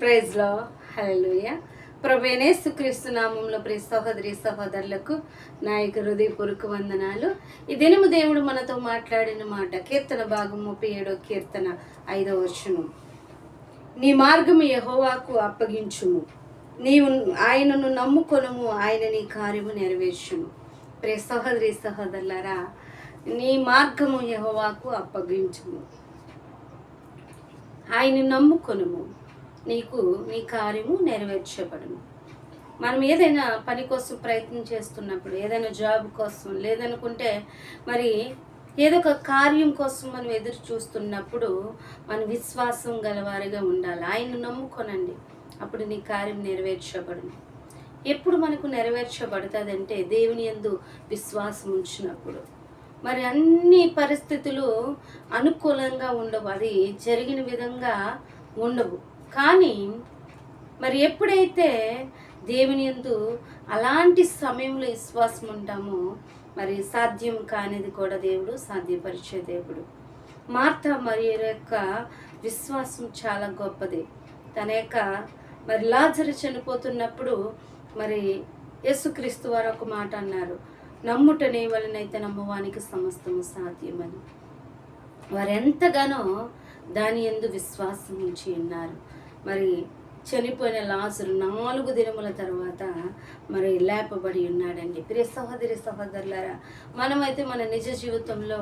ప్రైజ్లో హలోయ ప్రభేనే సుక్రీస్తు నామంలో ప్రియ సహోదరి సహోదరులకు నా యొక్క హృదయపూర్వక వందనాలు. ఈ దినము దేవుడు మనతో మాట్లాడిన మాట కీర్తన భాగం ముప్పై ఏడో కీర్తన ఐదవ వచనం నీ మార్గము యహోవాకు అప్పగించుము. నీవు ఆయనను నమ్ముకొనుము ఆయన నీ కార్యము నెరవేర్చును. ప్రే సహోదరి సహోదరులరా నీ మార్గము యహోవాకు అప్పగించుము. ఆయన నమ్ముకొనుము. నీకు నీ కార్యము నెరవేర్చబడును. మనం ఏదైనా పని కోసం ప్రయత్నం చేస్తున్నప్పుడు ఏదైనా జాబ్ కోసం లేదనుకుంటే మరి ఏదో ఒక కార్యం కోసం మనం ఎదురు చూస్తున్నప్పుడు మన విశ్వాసం గలవారిగా ఉండాలి. ఆయన నమ్ముకొనండి. అప్పుడు నీ కార్యం నెరవేర్చబడును. ఎప్పుడు మనకు నెరవేర్చబడుతుందంటే దేవుని యందు విశ్వాసం ఉంచినప్పుడు. మరి అన్ని పరిస్థితులు అనుకూలంగా ఉండవు. అది జరిగిన విధంగా ఉండవు. కానీ మరి ఎప్పుడైతే దేవుని యందు అలాంటి సమయంలో విశ్వాసం ఉంటామో మరి సాధ్యం కానిది కూడా దేవుడు సాధ్యపరిచే దేవుడు. మార్త మరి యొక్క విశ్వాసం చాలా గొప్పది. తన యొక్క మరి లాజరు చనిపోతున్నప్పుడు మరి యేసుక్రీస్తు వారు ఒక మాట అన్నారు నమ్ముటనే వలనైతే నమ్మవానికి సమస్తము సాధ్యమని. వారెంతగానో దాని ఎందు విశ్వాసం ఉంచి ఉన్నారు. మరి చనిపోయిన లాసులు నాలుగు దినముల తర్వాత మరి లేపబడి ఉన్నాడండి ప్రియ సహోదరి సహోదరులారా మనమైతే మన నిజ జీవితంలో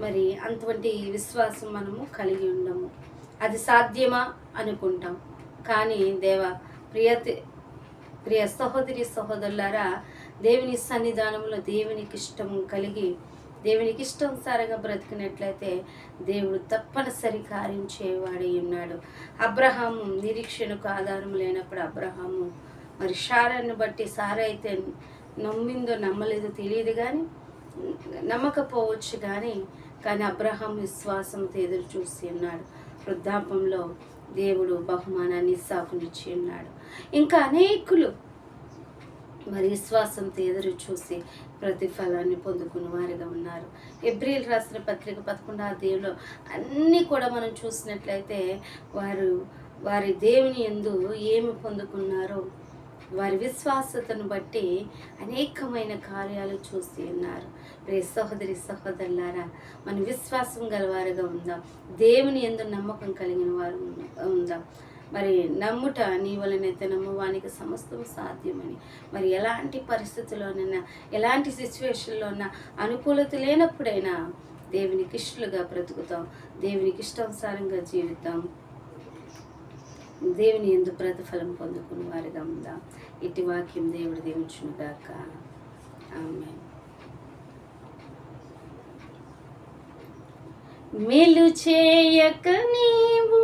మరి అటువంటి విశ్వాసం మనము కలిగి ఉండము. అది సాధ్యమా అనుకుంటాం. కానీ దేవ ప్రియ ప్రియ సహోదరి సహోదరులారా దేవుని సన్నిధానంలో దేవునికి ఇష్టం కలిగి దేవునికి ఇష్టానుసారంగా బ్రతికినట్లయితే దేవుడు తప్పనిసరి కార్యం చేయవాడై ఉన్నాడు. అబ్రహాము నిరీక్షణకు ఆధారం లేనప్పుడు అబ్రహాము మరి షారాన్ని బట్టి సారైతే అయితే నమ్మిందో నమ్మలేదో తెలియదు కానీ నమ్మకపోవచ్చు కానీ కానీ అబ్రహాం విశ్వాసంతో ఎదురు చూసి ఉన్నాడు. వృద్ధాపంలో దేవుడు బహుమానాన్ని సాకునిచ్చి ఉన్నాడు. ఇంకా అనేకులు మరి విశ్వాసంతో ఎదురు చూసి ప్రతిఫలాన్ని పొందుకున్న వారిగా ఉన్నారు. ఎబ్రిల్ రాసిన పత్రిక పదకొండవ దేవులో అన్నీ కూడా మనం చూసినట్లయితే వారు వారి దేవుని ఎందు ఏమి పొందుకున్నారో వారి విశ్వాసతను బట్టి అనేకమైన కార్యాలు చూసి ఉన్నారు. రే సహోదరి సహోదరులారా మన విశ్వాసం గలవారుగా ఉందాం. దేవుని ఎందు నమ్మకం కలిగిన వారు ఉందాం. మరి నమ్ముట నీ వలనైతే నమ్మవానికి సమస్తం సాధ్యమని. మరి ఎలాంటి పరిస్థితుల్లోనైనా ఎలాంటి సిచ్యువేషన్లోనా అనుకూలత లేనప్పుడైనా దేవునికి ఇష్టలుగా బ్రతుకుతాం. దేవునికి ఇష్టానుసారంగా జీవితాం. దేవుని ఎందు ప్రతిఫలం పొందుకుని వారిగా ఉందాం. ఇటు వాక్యం దేవుడు దీవించునుగాక ఆమె మేలు చేయక నీవు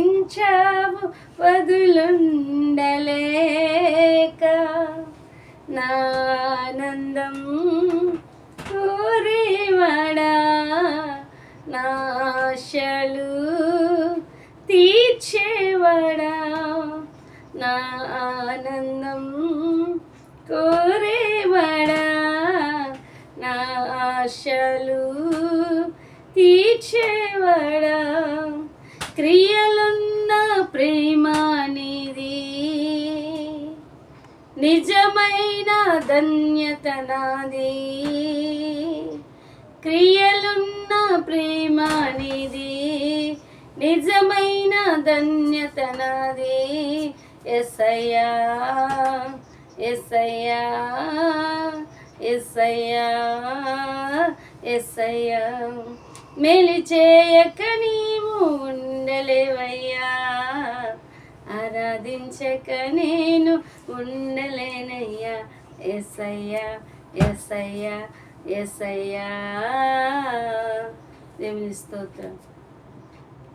తొలగించావు వదులుండలేక నానందం కోరివడా నాశలు తీర్చేవడా. నా ఆనందం కోరేవాడా. నా ఆశలు తీర్చేవాడా. క్రియలున్న ప్రేమనిది నిజమైన ధన్యత నాది. క్రియలున్న ప్రేమనిది నిజమైన ధన్యత నాది. ఎసయ్యా ఎస్సయ్యా ఎస్సయ్యా ఎస్సయ్యా మేలు చేయక నీవు ఉండలేవయ్యా. ఆరాధించక నేను ఉండలేనయ్యా. ఎస్సయ్యా ఎస్సయ్యా ఎస్సయ్యా దేవుని స్తోత్రం.